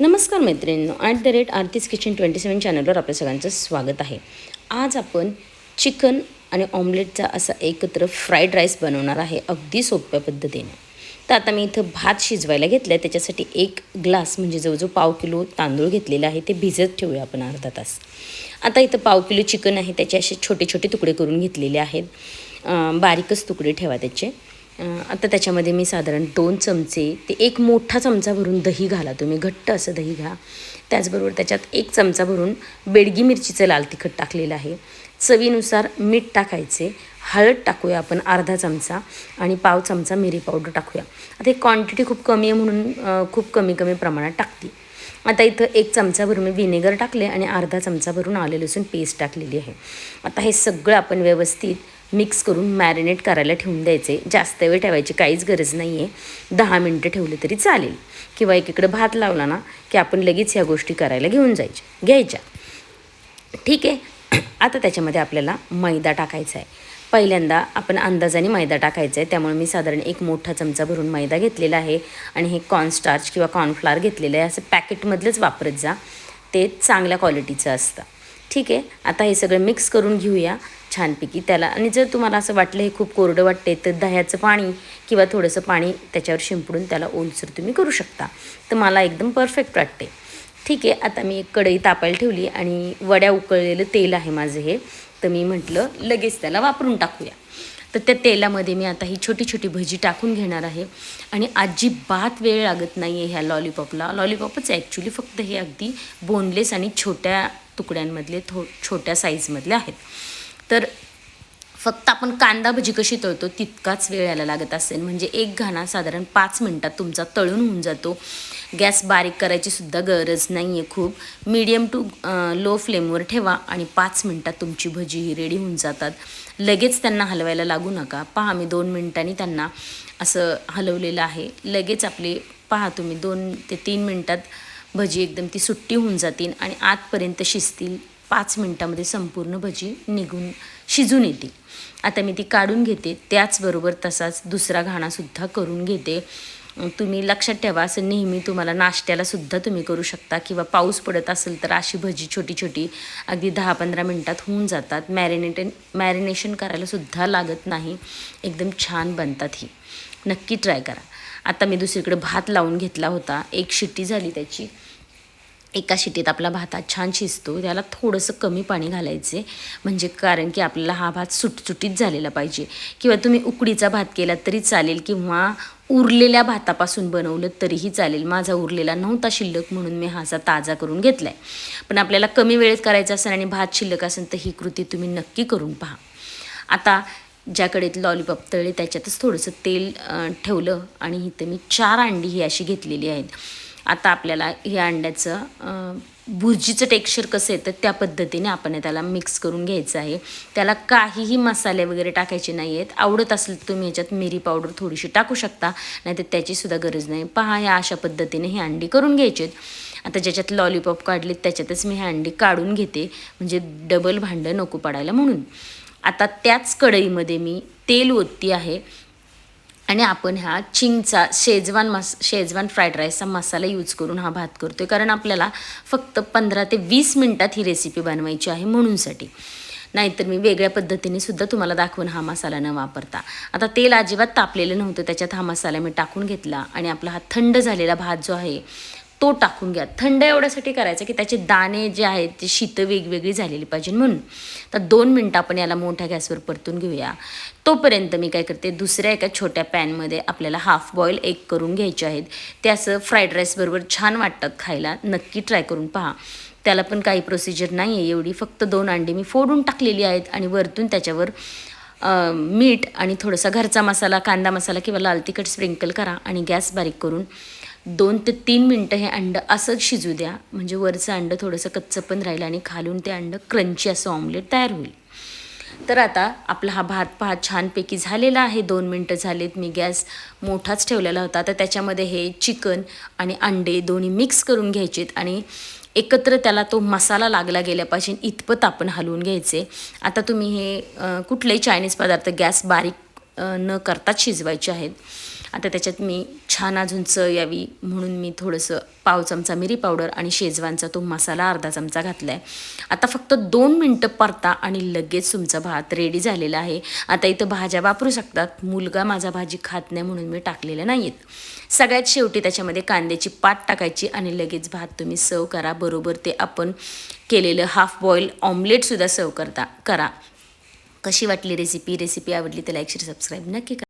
नमस्कार मैत्रिणींनो at the rate Aarti's kitchen twenty seven चॅनलवर आपल्या सगळ्यांचं स्वागत आहे. आज आपण चिकन आणि ऑमलेटचा असा एकत्र फ्राईड राईस बनवणार आहे अगदी सोप्या पद्धतीने. तर आता मी इथं भात शिजवायला घेतला आहे त्याच्यासाठी एक ग्लास म्हणजे जवळजवळ पाव किलो तांदूळ घेतलेले आहे ते भिजत ठेवूया आपण अर्धा तास. आता इथं पाव किलो चिकन आहे त्याचे असे छोटे छोटे तुकडे करून घेतलेले आहेत. बारीकच तुकडे ठेवा त्याचे. आता त्याच्यामध्ये मी साधारण दोन चमचे ते एक मोठा चमचा भरून दही घाला तुम्ही घट्ट असं दही घ्या. त्याचबरोबर त्याच्यात एक चमचा भरून बेडगी मिरचीचं लाल तिखट टाकलेलं आहे. चवीनुसार मीठ टाकायचे हळद टाकूया आपण अर्धा चमचा आणि पाव चमचा मिरी पावडर टाकूया. आता ही क्वांटिटी खूप कमी आहे म्हणून खूप कमी कमी प्रमाणात टाकते. आता इथं एक चमचा भरून मी व्हिनेगर टाकले आणि अर्धा चमचा भरून आले लसूण पेस्ट टाकलेली आहे. आता हे सगळं आपण व्यवस्थित मिक्स करून मॅरिनेट करायला ठेवून द्यायचे. जास्त वेळ ठेवायची काहीच गरज नाही आहे दहा मिनटं ठेवले तरी चालेल. किंवा एकीकडे भात लावला ना की आपण लगेच ह्या गोष्टी करायला घेऊन जायच्या. घ्यायच्या. ठीक? आहे आता त्याच्यामध्ये आपल्याला मैदा टाकायचा आहे. पहिल्यांदा आपण अंदाजाने मैदा टाकायचा आहे. त्यामुळे मी साधारण एक मोठा चमचा भरून मैदा घेतलेला आहे. आणि हे कॉर्नस्टार्च किंवा कॉर्नफ्लावर घेतलेलं आहे. असं पॅकेटमधलंच वापरत जा. ते चांगल्या क्वालिटीचं असतं. ठीक? आहे आता हे सगळं मिक्स करून घेऊया. छानपैकी त्याला. आणि जर तुम्हाला असं वाटलं हे खूप कोरडं वाटते तर दह्याचं पाणी किंवा थोडंसं पाणी त्याच्यावर शिंपडून त्याला ओलसर तुम्ही करू शकता. तर मला एकदम परफेक्ट वाटते ठीक आहे आता मी एक कढई तापायला ठेवली आणि वड्या उकळलेलं तेल आहे माझं हे. तर मी म्हटलं लगेच त्याला वापरून टाकूया. तर त्या तेलामध्ये मी आता ही छोटी छोटी भजी टाकून घेणार आहे. आणि अजिबात वेळ लागत नाही आहे ह्या लॉलीपॉपला. लॉलीपॉपच ॲक्च्युली फक्त हे अगदी बोनलेस आणि छोट्या तुकड्यांमधले थो छोट्या साईजमधले आहेत. तर फक्त आपण कांदा भजी कशी तळतो तितकाच वेळ यायला लागत असेल. म्हणजे एक घाणा साधारण पाच मिनटात तुमचा तळून होऊन जातो. गॅस बारीक करायची सुद्धा गरज नाही आहे खूप. मीडियम टू लो फ्लेमवर ठेवा आणि पाच मिनटात तुमची भजी ही रेडी होऊन जातात. लगेच त्यांना हलवायला लागू नका. पहा मी दोन मिनटांनी त्यांना असं हलवलेलं आहे. लगेच आपले पहा तुम्ही दोन ते तीन मिनटात भजी एकदम ती सुट्टी होऊन जातील आणि आतपर्यंत शिजतील. पाच मिनटामध्ये संपूर्ण भजी निघून शिजून येते. आता मी ती काढून घेते. त्याचबरोबर तसाच दुसरा घाणासुद्धा करून घेते. तुम्ही लक्षात ठेवा असं नेहमी तुम्हाला नाश्त्यालासुद्धा तुम्ही करू शकता किंवा पाऊस पडत असेल तर अशी भजी छोटी छोटी अगदी दहा पंधरा मिनटात होऊन जातात. मॅरिनेट मॅरिनेशन करायलासुद्धा लागत नाही. एकदम छान बनतात ही. नक्की ट्राय करा. आता मी दुसरीकडे भात लावून घेतला होता. एक शिट्टी झाली त्याची. एका शिटीत आपला भात छान शिजतो त्याला थोडंसं कमी पाणी घालायचे. म्हणजे कारण की आपल्याला हा भात सुटसुटीत झालेला पाहिजे. किंवा तुम्ही उकडीचा भात केला तरी चालेल किंवा उरलेल्या भातापासून बनवलं तरीही चालेल. माझा उरलेला नव्हता शिल्लक म्हणून मी हा असा ताजा करून घेतला आहे पण आपल्याला कमी वेळेत करायचा असेल आणि भात शिल्लक असेल तर ही कृती तुम्ही नक्की करून पहा. आता ज्याकडे लॉलीपॉप तळले त्याच्यातच थोडंसं तेल ठेवलं आणि इथं मी चार अंडी ही अशी घेतलेली आहेत. आता आपल्याला हे अंड्याचं भुर्जीचं टेक्स्चर कसं येतं त्या पद्धतीने आपण त्याला मिक्स करून घ्यायचं आहे. त्याला काहीही मसाले वगैरे टाकायचे नाही आहेत आवडत असेल तर तुम्ही ह्याच्यात मिरी पावडर थोडीशी टाकू शकता. नाहीतर त्याचीसुद्धा गरज नाही. पहा ह्या अशा पद्धतीने ही अंडी करून घ्यायची आहेत आता ज्याच्यात लॉलीपॉप काढलेत त्याच्यातच मी ही अंडी काढून घेते. म्हणजे डबल भांडं नको पडायला म्हणून. आता त्याच कढईमध्ये मी तेल ओतती आहे. आणि आपण ह्या चिंगचा शेजवान मस शेजवान फ्राईड राईसचा मसाला यूज करून हा भात करतो आहे कारण आपल्याला फक्त पंधरा ते वीस मिनटात ही रेसिपी बनवायची आहे म्हणूनसाठी. नाहीतर मी वेगळ्या पद्धतीने सुद्धा तुम्हाला दाखवून हा मसाला न वापरता. आता तेल अजिबात तापलेलं नव्हतं त्याच्यात हा मसाला मी टाकून घेतला आणि आपला हा थंड झालेला भात जो आहे तो टाकून घ्या. थंड एवढ्यासाठी करायचं की त्याचे दाणे जे आहेत ते शीतं वेगवेगळी झालेली पाहिजे म्हणून. तर दोन मिनटं आपण याला मोठ्या गॅसवर परतून घेऊया. तोपर्यंत मी काय करते दुसऱ्या एका छोट्या पॅनमध्ये आपल्याला हाफ बॉईल एग करून घ्यायचे आहेत. ते असं फ्राईड राईसबरोबर छान वाटतात खायला नक्की ट्राय करून पहा. त्याला पण काही प्रोसिजर नाही आहे एवढी फक्त दोन अंडी मी फोडून टाकलेली आहेत आणि वरतून त्याच्यावर मीठ आणि थोडासा घरचा मसाला कांदा मसाला किंवा लाल तिखट स्प्रिंकल करा आणि गॅस बारीक करून दोन ते तीन मिनटं हे अंडं असंच शिजू द्या. म्हणजे वरचं अंडं थोडंसं कच्चं पण राहील आणि खालून ते अंडं क्रंची असं ऑमलेट तयार होईल. तर आता आपला हा भात पहा छानपैकी झालेला आहे. दोन मिनटं झालेत मी गॅस मोठाच ठेवलेला होता. तर त्याच्यामध्ये हे चिकन आणि अंडे दोन्ही मिक्स करून घ्यायचेत आणि एकत्र त्याला तो मसाला लागला गेल्या पाहिजे इतपत आपण हलवून घ्यायचे. आता तुम्ही हे कुठलेही चायनीज पदार्थ गॅस बारीक न करताच शिजवायचे आहेत. आता त्याच्यात मी छान अजून चव यावी म्हणून मी थोडंसं पाव चमचा मिरी पावडर आणि शेजवानचा तो मसाला अर्धा चमचा घातला आहे आता फक्त दोन मिनटं परता आणि लगेच तुमचा भात रेडी झालेला आहे. आता इथं भाज्या वापरू शकतात. मुलगा माझा भाजी खात नाही म्हणून मी टाकलेल्या नाही आहेत सगळ्यात शेवटी त्याच्यामध्ये कांद्याची पात टाकायची आणि लगेच भात तुम्ही सर्व करा. बरोबर ते आपण केलेलं हाफ बॉईल ऑमलेटसुद्धा सर्व करता करा. कशी वाटली रेसिपी रेसिपी आवडली तर लाईक शेअर सबस्क्राईब नक्की करा.